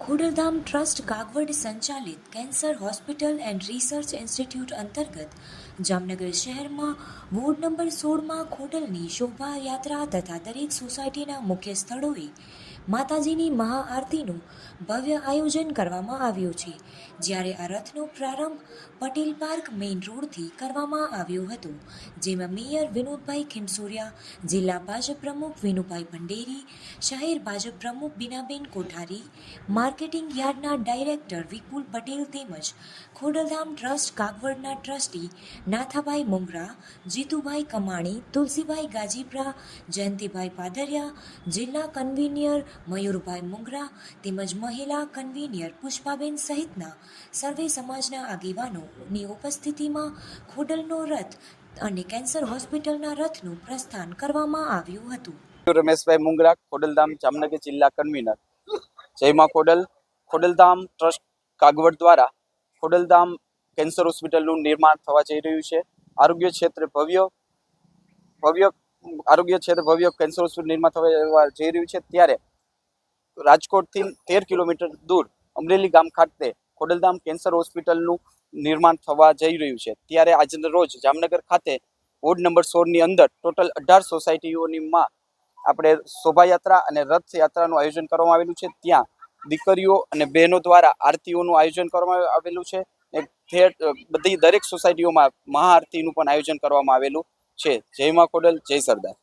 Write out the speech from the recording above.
Khodaldham trust Kagvad સંચાલિત cancer hospital and research institute અંતર્ગત જામનગર શહેરમાં વોર્ડ નંબર સોળમાં ખોડલની શોભાયાત્રા તથા દરેક સોસાયટીના મુખ્ય સ્થળોએ માતાજીની મહાઆરતીનું ભવ્ય આયોજન કરવામાં આવ્યું છે. જ્યારે આ રથનો પ્રારંભ પટેલ પાર્ક મેઇન રોડથી કરવામાં આવ્યો હતો, જેમાં મેયર વિનોદભાઈ ખીમસુરિયા, જિલ્લા ભાજપ પ્રમુખ વિનુભાઈ ભંડેરી શહેર ભાજપ પ્રમુખ બીનાબેન કોઠારી, માર્કેટિંગ યાર્ડના ડાયરેક્ટર વિપુલ પટેલ તેમજ ખોડલધામ ટ્રસ્ટ કાગવડના ટ્રસ્ટી નાથાભાઈ મુંગરા, જીતુભાઈ કમાણી, તુલસીભાઈ ગાજીપરા, જયંતિભાઈ પાદરિયા, જિલ્લા કન્વીનિયર મયુરભાઈ મુંગરા તેમજ મહિલા કન્વીનિયર પુષ્પાબેન સહિતના સર્વે સમાજના આગેવાનોની ઉપસ્થિતિમાં ખોડલનો રથ અને કેન્સર હોસ્પિટલના રથનું પ્રસ્થાન કરવામાં આવ્યું હતું. રમેશભાઈ મુંગરા, ખોડલધામ, જામનગર જિલ્લા કન્વીનર. જયમાં ખોડલ, ખોડલધામ ટ્રસ્ટ કાગવડ દ્વારા ખોડલધામ કેન્સર હોસ્પિટલનું નિર્માણ થવા જઈ રહ્યું છે. આરોગ્ય ક્ષેત્રે ભવ્ય ભવ્ય, આરોગ્ય ક્ષેત્રે ભવ્ય કેન્સર હોસ્પિટલ નિર્માણ થવા જઈ રહ્યું છે. ત્યારે રાજકોટથી તેર કિલોમીટર દૂર અમરેલી ગામ ખાતે ખોડલધામ કેન્સર હોસ્પિટલનું નિર્માણ થવા જઈ રહ્યું છે. ત્યારે આજના રોજ જામનગર ખાતે વોર્ડ નંબર સોળની અંદર ટોટલ અઢાર સોસાયટીઓનીમાં આપણે શોભાયાત્રા અને રથયાત્રાનું આયોજન કરવામાં આવેલું છે. ત્યાં દીકરીઓ અને બહેનો દ્વારા આરતીઓનું આયોજન કરવામાં આવેલું છે. બધી દરેક સોસાયટીઓમાં મહાઆરતીનું પણ આયોજન કરવામાં આવેલું છે. જય માં ખોડલ, જય સરદાર.